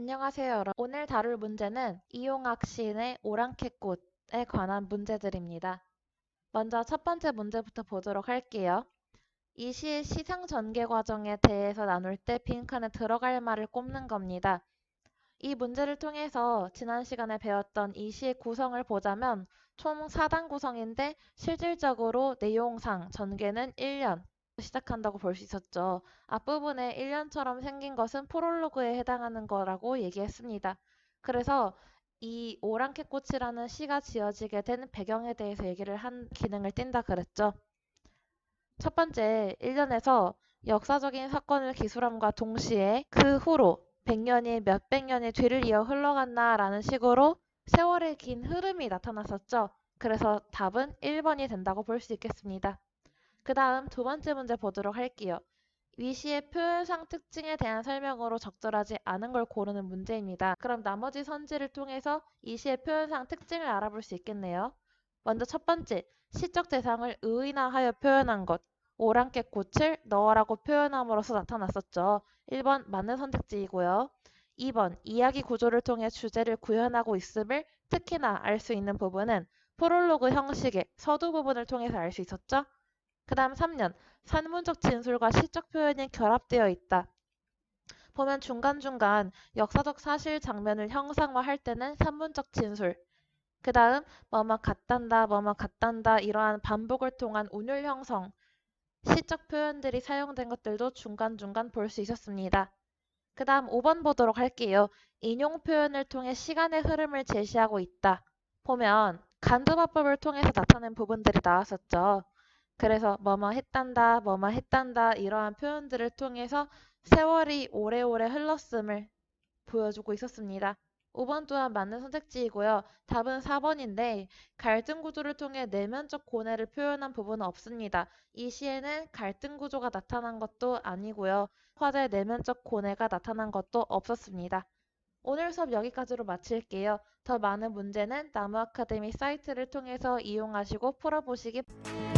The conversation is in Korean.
안녕하세요, 여러분. 오늘 다룰 문제는 이용학 시인의 오랑캐꽃에 관한 문제들입니다. 먼저 첫 번째 문제부터 보도록 할게요. 이 시의 시상 전개 과정에 대해서 나눌 때 빈칸에 들어갈 말을 꼽는 겁니다. 이 문제를 통해서 지난 시간에 배웠던 이 시의 구성을 보자면 총 4단 구성인데 실질적으로 내용상 전개는 1년 시작한다고 볼 수 있었죠. 앞부분에 1년처럼 생긴 것은 프롤로그에 해당하는 거라고 얘기했습니다. 그래서 이 오랑캐꽃이라는 시가 지어지게 된 배경에 대해서 얘기를 한 기능을 띈다 그랬죠. 첫 번째, 1년에서 역사적인 사건을 기술함과 동시에 그 후로 100년이 몇백 년이 뒤를 이어 흘러갔나라는 식으로 세월의 긴 흐름이 나타났었죠. 그래서 답은 1번이 된다고 볼 수 있겠습니다. 그 다음 두 번째 문제 보도록 할게요. 위시의 표현상 특징에 대한 설명으로 적절하지 않은 걸 고르는 문제입니다. 그럼 나머지 선지를 통해서 이 시의 표현상 특징을 알아볼 수 있겠네요. 먼저 첫 번째, 시적 대상을 의인화하여 표현한 것. 오랑캐 꽃을 너라고 표현함으로써 나타났었죠. 1번 맞는 선택지이고요. 2번 이야기 구조를 통해 주제를 구현하고 있음을 특히나 알 수 있는 부분은 프롤로그 형식의 서두 부분을 통해서 알 수 있었죠. 그 다음 3년 산문적 진술과 시적 표현이 결합되어 있다. 보면 중간중간 역사적 사실 장면을 형상화할 때는 산문적 진술 그 다음 뭐뭐 같단다 뭐뭐 같단다 이러한 반복을 통한 운율 형성 시적 표현들이 사용된 것들도 중간중간 볼 수 있었습니다. 그 다음 5번 보도록 할게요. 인용 표현을 통해 시간의 흐름을 제시하고 있다. 보면 간두화법을 통해서 나타낸 부분들이 나왔었죠. 그래서 뭐뭐 했단다, 뭐뭐 했단다 이러한 표현들을 통해서 세월이 오래오래 흘렀음을 보여주고 있었습니다. 5번 또한 맞는 선택지이고요. 답은 4번인데 갈등 구조를 통해 내면적 고뇌를 표현한 부분은 없습니다. 이 시에는 갈등 구조가 나타난 것도 아니고요. 화자의 내면적 고뇌가 나타난 것도 없었습니다. 오늘 수업 여기까지로 마칠게요. 더 많은 문제는 나무 아카데미 사이트를 통해서 이용하시고 풀어보시기 바랍니다.